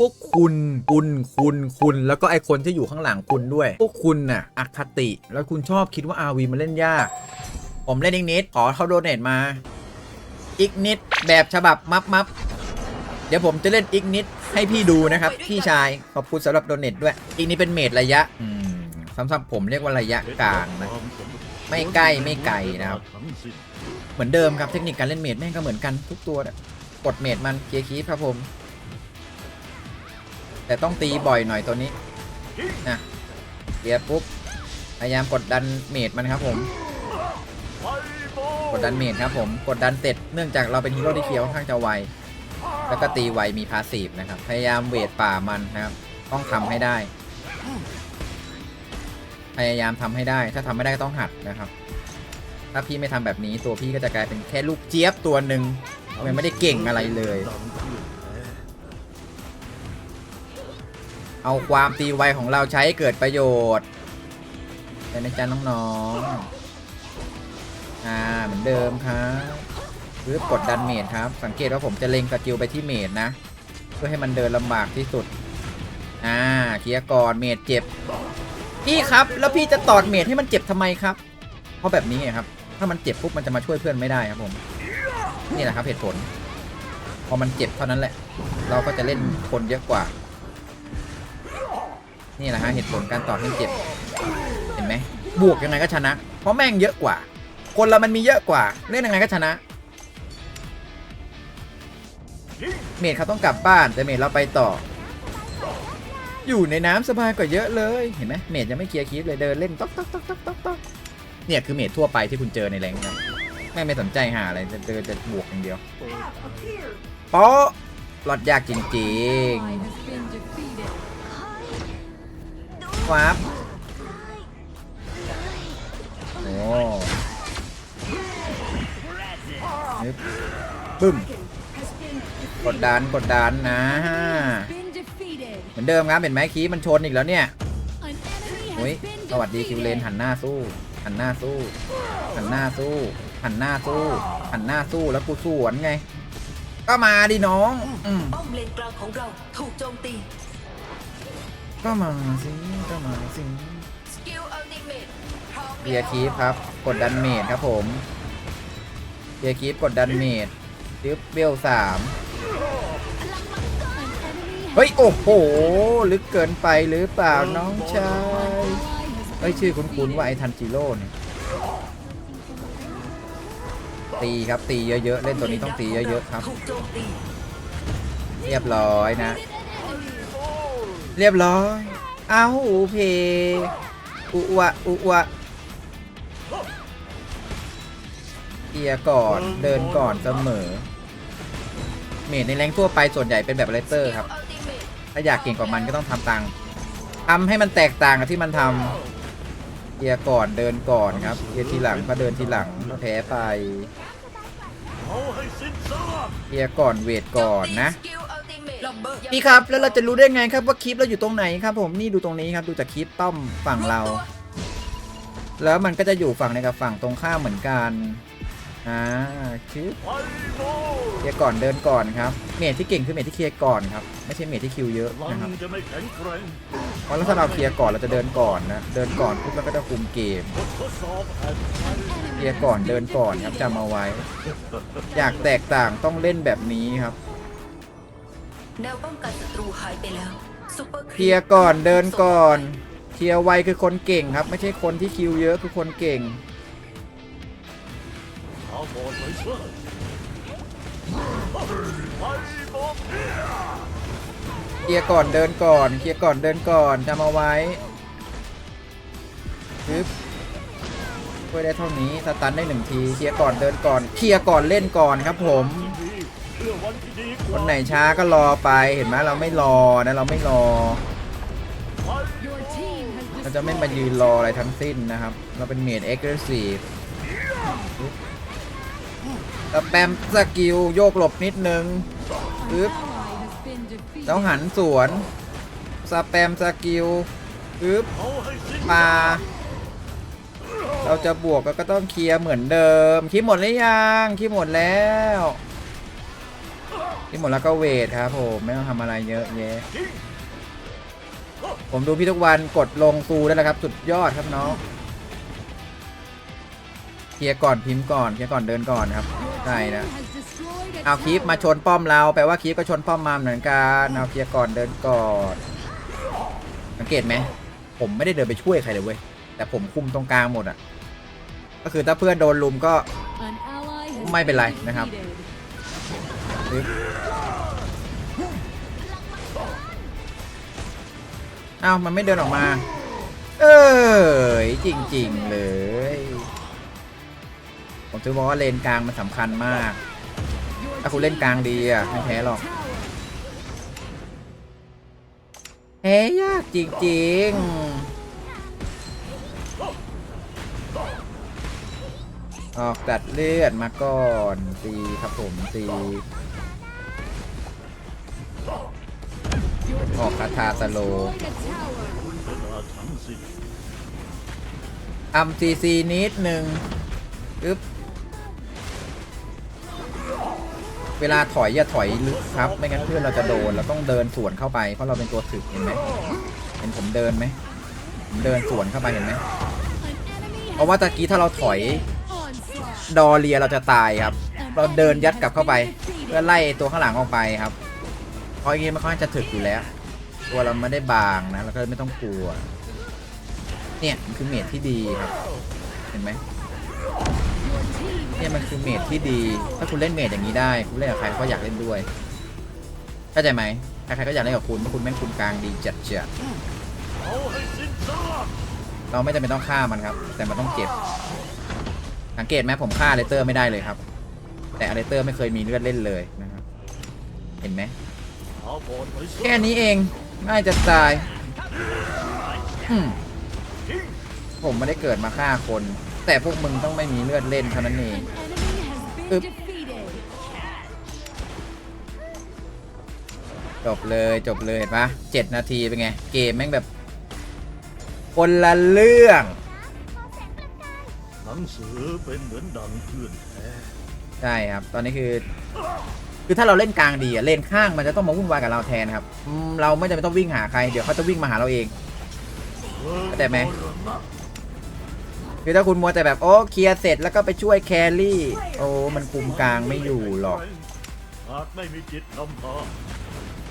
พวกคุณ คุณ คุณ คุณ แล้วก็ไอคนที่อยู่ข้างหลังคุณด้วย พวกคุณน่ะ อคติ แล้วคุณชอบคิดว่า RV มันเล่นยาก ผมเล่นอีกนิด ขอเขาโดเนทมา อีกนิด แบบฉบับมับมับเดี๋ยวผมจะเล่นอีกนิด ให้พี่ดูนะครับ พี่ชาย ขอบคุณสำหรับโดเนทด้วย อีกนี้เป็นเมดระยะ อืมสำหรับผมเรียกว่าระยะกลางนะ ไม่ใกล้ไม่ไกลนะครับ เหมือนเดิมครับ เทคนิคการเล่นเมดแม่งก็เหมือนกันทุกตัวนะกดเมดมันเกียร์คีฟครับผม แต่ต้องตีบ่อยหน่อยตัวนี้นะเกียปุ๊บพยายามกดดันเมดมันครับผม กดดันเมดครับผมกดดันเสร็จเนื่องจากเราเป็นฮีโร่ที่เคียวค่อนข้างจะไวแล้วก็ตีไวมีพาสซีฟนะครับ พยายามเวทป่ามันนะครับ ต้องทำให้ได้ พยายามทำให้ได้ ถ้าทำไม่ได้ก็ต้องหัดนะครับ ถ้าพี่ไม่ทำแบบนี้ตัวพี่ก็จะกลายเป็นแค่ลูกเจี๊ยบตัวหนึ่งมันไม่ได้เก่งอะไรเลย เอาความตีไวของเราใช้ใเกิดประโยชน์เป็นนะจ๊ะน้องๆ อ่าเหมือนเดิมครับหรือกดดันเมดครับ สังเกตว่าผมจะเล็งสกิลไปที่เมดนะ เพื่อให้มันเดินลำบากที่สุด อ่าเคลียร์ก่อนเมดเจ็บ พี่ครับแล้วพี่จะตอดเมดให้มันเจ็บทำไมครับ เพราะแบบนี้ไงครับ ถ้ามันเจ็บปุ๊บมันจะมาช่วยเพื่อนไม่ได้ครับผม นี่แหละครับเหตุผล พอมันเจ็บเท่านั้นแหละ เราก็จะเล่นคนเยอะกว่า นี่แหละฮะเหตุผลการต่อให้เจ็บเห็นไหมบวกยังไงก็ชนะ เพราะแม่งเยอะกว่า คนเรามันมีเยอะกว่า เล่นยังไงก็ชนะ เมดเขาต้องกลับบ้านแต่เมดเราไปต่อ อยู่ในน้ำสบายกว่าเยอะเลยเห็นไหมเมดยังไม่เคลียร์คีฟเลยเดินเล่นต๊อกต๊อกต๊อกต๊อกต๊อกต๊อกเนี่ยคือเมดทั่วไปที่คุณเจอในแรงนะแม่ไม่สนใจหาอะไรจะเดินจะบวกอย่างเดียวป๊ะหลอดยากจริง Ally ครับโอ้นึบบึ้ม กดดันกดดันนะเหมือนเดิมครับเห็นไหมคีมันชนอีกแล้วเนี่ยโอ้ยสวัสดีคิวเลนหันหน้าสู้หันหน้าสู้หันหน้าสู้หันหน้าสู้หันหน้าสู้แล้วกูสวนไง ก็มาดิน้องอืมป้อมเลนกลางของเราถูกโจมตี ก็มาสิก็มาสิเบียร์คีฟครับ กดดันเมดครับผมเบียร์คีฟกดดันเมดยึบเบลสามเฮ้ย โอ้โห ลึกเกินไปหรือเปล่าน้องชายเฮ้ย ชื่อคุ้นๆว่าไอ้ทันจิโร่เนี่ยตีครับตีเยอะๆ เล่นตัวนี้ต้องตีเยอะๆครับ เรียบร้อยนะ เรียบร้อย เอาอูเพอุวะอุวะเกียก่อนเดินก่อนเสมอ เมดในแรงทั่วไปส่วนใหญ่เป็นแบบเลเตอร์ครับ ถ้าอยากเก่งกว่ามันก็ต้องทำตังค์ทำให้มันแตกต่างกับที่มันทำเกียก่อนเดินก่อนครับเกียทีหลังก็เดินทีหลังแพ้ไปเกียก่อนเวทก่อนนะ สกิลอัลติเมทลัมเบอร์พี่ครับแล้วเราจะรู้ได้ไงครับว่าคลิปเราอยู่ตรงไหนครับ ผมนี่ดูตรงนี้ครับดูจากคลิปป้อมฝั่งเรา แล้วมันก็จะอยู่ฝั่งในกับฝั่งตรงข้ามเหมือนกันอ่าคือเคลียร์ก่อนเดินก่อนครับ เมทที่เก่งคือเมทที่เคลียร์ก่อนครับ ไม่ใช่เมทที่คิวเยอะนะครับเพราะถ้าเราเคลียร์ก่อนเราจะเดินก่อนนะ เดินก่อนปุ๊บเราก็จะคุมเกม เคลียร์ก่อนเดินก่อนครับจำเอาไว้ อยากแตกต่างต้องเล่นแบบนี้ครับ แนวป้องกันศัตรูหายไปแล้วซุปเปอร์เคลียร์ก่อนเดินก่อนเคลียร์ไวคือคนเก่งครับ ไม่ใช่คนที่คิวเยอะคือคนเก่งเอาบอลไว้เชื่อไปบอกเคลียร์ก่อนเดินก่อนเคลียร์ก่อนเดินก่อนจำเอาไว้ปึ๊บช่วยได้เท่านี้สตันได้หนึ่งทีเคลียร์ก่อนเดินก่อนเคลียร์ก่อนเล่นก่อนครับผม คว่านไหนช้าก็รอไปเห็นไหมเราไม่รอนะเราไม่รอ เราจะไม่มายืนรออะไรทั้งสิ้นนะครับ เราเป็นเมดเอ็กซ์เรสซีฟสแปมสกิลโยกหลบนิดนึง An Oop. ally has been defeated. แล้วหันสวนสแปมสกิลปึ๊บเอาให้สิ้นปาเราจะบวกก็ต้องเคลียร์เหมือนเดิมคลิปหมดหรือยังคลิปหมดแล้ว ที่หมดแล้วก็เวทครับผมไม่ต้องทำอะไรเยอะแยะผมดูพี่ทุกวันกดลงตูได้แล้วครับ สุดยอดครับน้องเคลียร์ก่อนพิมพ์ก่อนเคลียร์ก่อนเดินก่อนครับใช่นะเอาคลิปมาชนป้อมเราแปลว่าคลิปก็ชนป้อมมาเหมือนกันเอาเคลียร์ก่อนเดินก่อนสังเกตไหมผมไม่ได้เดินไปช่วยใครเลยเว้ยแต่ผมคุมตรงกลางหมดอะก็คือถ้าเพื่อนโดนลุมก็ไม่เป็นไรนะครับ เอ้ามันไม่เดินออกมา เอ้ยจริง ๆ เลย ผมถึงบอกว่าเลนกลางมันสำคัญมาก ถ้าคุณเล่นกลางดีอะไม่แพ้หรอกแพ้ยากจริง ๆ ออกตัดเลือดมาก่อนตีครับผมตี ออกคาถาสโล destroyed a tower. เวลาทั้งสิ้นทำซีซีนิดหนึ่งอึ๊บ เวลาถอยอย่าถอยลึกครับ ไม่งั้นเพื่อนเราจะโดน เราต้องเดินสวนเข้าไป เพราะเราเป็นตัวถึกเห็นไหม เห็นผมเดินไหมผมเดินสวนเข้าไปเห็นไหม เพราะว่าตะกี้ถ้าเราถอยดอเรียเราจะตายครับ เราเดินยัดกลับเข้าไป เพื่อไล่ตัวข้างหลังออกไปครับ เพราะอย่างงี้มันค่อนข้างจะถึกอยู่แล้ว ตัวเราไม่ได้บางนะเราก็ไม่ต้องกลัว เนี่ยมันคือเมทที่ดีครับ เห็นไหมเนี่ยมันคือเมทที่ดี ถ้าคุณเล่นเมทอย่างนี้ได้ คุณเล่นกับใครก็อยากเล่นด้วย เข้าใจไหมใครๆก็อยากเล่นกับคุณเพราะคุณแม่งคุมกลางดีจัดเจียเอาให้สิ้นซาเราไม่จำเป็นต้องฆ่ามันครับ แต่มันต้องเจ็บ สังเกตไหมผมฆ่าเลเตอร์ไม่ได้เลยครับ แต่เลเตอร์ไม่เคยมีเลือดเล่นเลยนะครับ เห็นไหม แค่นี้เองง่ายจะตายอืมผมไม่ได้เกิดมาฆ่าคน แต่พวกมึงต้องไม่มีเลือดเล่นเท่านั้นเอง An enemy has been Oop. defeated. จบเลยจบเลยเห็นปะเจ็ดนาทีเป็นไง เกมแม่งแบบ คนละเรื่องหนังสือเป็นเหมือนดังเพื่อนแท้ใช่ครับ ตอนนี้คือ คือถ้าเราเล่นกลางดีอะเลนข้างมันจะต้องมาวุ่นวายกับเราแทนครับอืมเราไม่จำเป็นต้องวิ่งหาใครเดี๋ยวเขาจะวิ่งมาหาเราเองเข้าใจไหมคือถ้าคุณมัวแต่แบบโอ้เคลียร์เสร็จแล้วก็ไปช่วยแครี่ โอ้มันคุมกลางไม่อยู่หรอกหากไม่มีจิตนำพา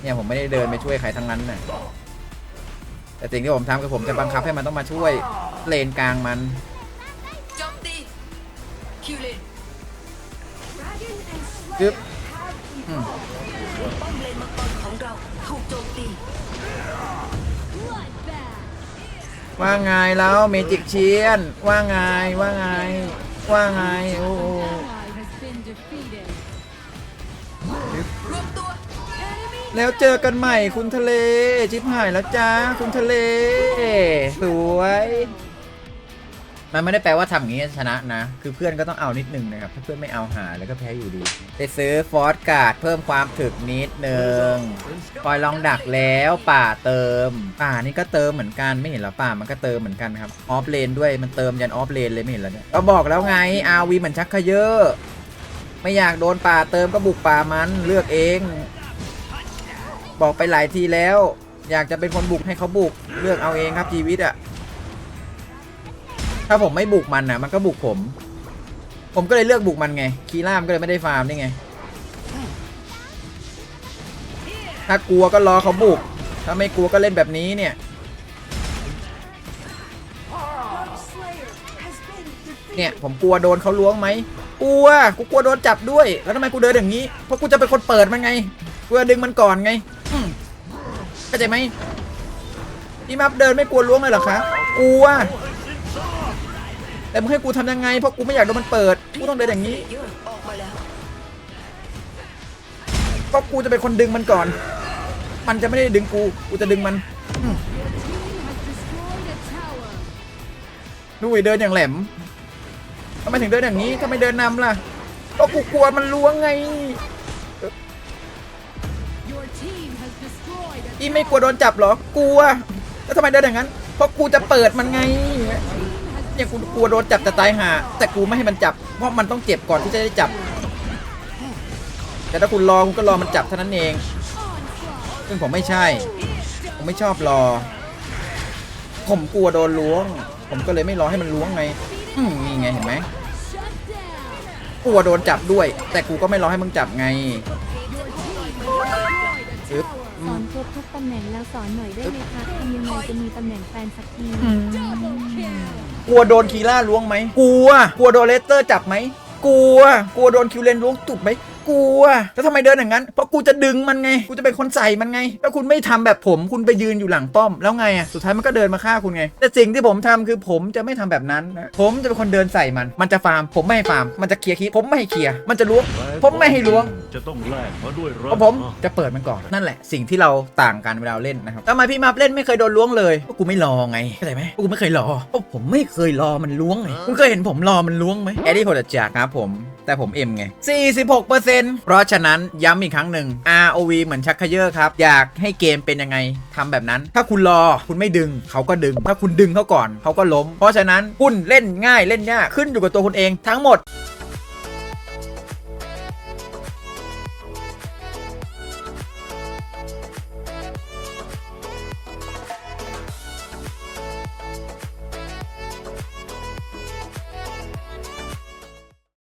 เนี่ยผมไม่ได้เดินไปช่วยใครทั้งนั้นน่ะแต่สิ่งที่ผมทำคือผมจะบังคับให้มันต้องมาช่วยเลนกลางมันจึ๊บ ป้อมเลนมังกรของเราถูกโจมตีว่าไงแล้วเมจิกเชียน ว่าไงว่าไง ว่าไงโอ้โหรวมตัวแล้วเจอกันใหม่คุณทะเลชิบหายแล้วจ้าคุณทะเล สวย มันไม่ได้แปลว่าทำอย่างนี้จะชนะนะ คือเพื่อนก็ต้องเอานิดนึงนะครับ ถ้าเพื่อนไม่เอาหาแล้วก็แพ้อยู่ดี ไปซื้อฟอร์สการ์ดเพิ่มความถึกนิดนึงปล่อยลองดักแล้วป่าเติม ป่านี่ก็เติมเหมือนกันไม่เห็นหรอป่ามันก็เติมเหมือนกันครับ ออฟเลนด้วยมันเติมยันออฟเลนเลยไม่เห็นเหรอเนี่ยก็บอกแล้วไงอาวีเหมือนชักเขยอะไม่อยากโดนป่าเติมก็บุกป่ามันเลือกเอง บอกไปหลายทีแล้ว อยากจะเป็นคนบุกให้เขาบุกเลือกเอาเองครับชีวิตอะ ถ้าผมไม่บุกมันนะมันก็บุกผม ผมก็เลยเลือกบุกมันไง คีร่ามก็เลยไม่ได้ฟาร์มนี่ไง ถ้ากลัวก็รอเขาบุก ถ้าไม่กลัวก็เล่นแบบนี้เนี่ย เนี่ยผมกลัวโดนเขาล้วงไหมกลัว กูกลัวโดนจับด้วย แล้วทำไมกูเดินอย่างนี้ เพราะกูจะเป็นคนเปิดมันไง กูจะดึงมันก่อนไงเข้าใจไหมพี่มับเดินไม่กลัวล้วงเลยเหรอคะ กลัว แต่มึงให้กูทำยังไง เพราะกูไม่อยากโดนมันเปิด กูต้องเดินอย่างนี้กมาแล้วเพราะกูจะเป็นคนดึงมันก่อน มันจะไม่ได้ดึงกู กูจะดึงมันอืม Your team has destroyed a tower. ดูเดินอย่างแหลมทำไมถึงเดินอย่างนี้ทำไมเดินนำล่ะ ก็กูกลัวมันล้วงไง อีไม่กลัวโดนจับเหรอ กลัว แล้วทำไมเดินอย่างนั้น เพราะกูจะเปิดมันไง เนี่ยกูกลัวโดนจับจะตายห่าแต่กูไม่ให้มันจับ เพราะมันต้องเจ็บก่อนที่จะได้จับ แต่ถ้าคุณรอคุณก็รอมันจับเท่านั้นเอง ซึ่งผมไม่ใช่ ผมไม่ชอบรอ ผมกลัวโดนล้วง ผมก็เลยไม่รอให้มันล้วงไง อืมนี่ไงเห็นไหมกลัวโดนจับด้วย แต่กูก็ไม่รอให้มึงจับไงอึ๊บ สอนครบทุกตำแหน่งแล้วสอนหน่อยได้ไหมคะทำยังไงจะมีตำแหน่งแฟนสักทีกลัวโดนคีล่าล้วงไหมกลัว กลัวโดนเลสเตอร์จับไหมกลัว กลัวโดนคิวเลนล้วงตุบไหม กลัวแล้วทำไมเดินอย่างนั้น เพราะกูจะดึงมันไง กูจะเป็นคนใส่มันไง แล้วคุณไม่ทำแบบผมคุณไปยืนอยู่หลังป้อม แล้วไงอะสุดท้ายมันก็เดินมาฆ่าคุณไง แต่สิ่งที่ผมทำคือผมจะไม่ทำแบบนั้นนะผมจะเป็นคนเดินใส่มัน มันจะฟาร์ม ผมไม่ให้ฟาร์ม มันจะเคลียร์คลิปผมไม่ให้เคลียร์ มันจะล้วง ผมไม่ให้ล้วง จะต้องแลกมาด้วยเพราะผมจะเปิดมันก่อน นั่นแหละ สิ่งที่เราต่างกันเวลาเราเล่นนะครับทำไมพี่มาเล่นไม่เคยโดนล้วงเลยเพราะกูไม่รอไงเข้าใจไหมเพราะกูไม่เคยรอเพราะผมไม่เคยรอมันล้วงไงคุณเคยเห็นผมรอมันล้วงไหมแอดดี้โพลจากครับผม แต่ผมเอ็มไง 46%เพราะฉะนั้นย้ำอีกครั้งหนึ่ง ROV เหมือนชักเขยอครับ อยากให้เกมเป็นยังไงทำแบบนั้น ถ้าคุณรอคุณไม่ดึง เขาก็ดึง ถ้าคุณดึงเขาก่อน เขาก็ล้ม เพราะฉะนั้นคุณเล่นง่ายเล่นยากขึ้นอยู่กับตัวคุณเองทั้งหมด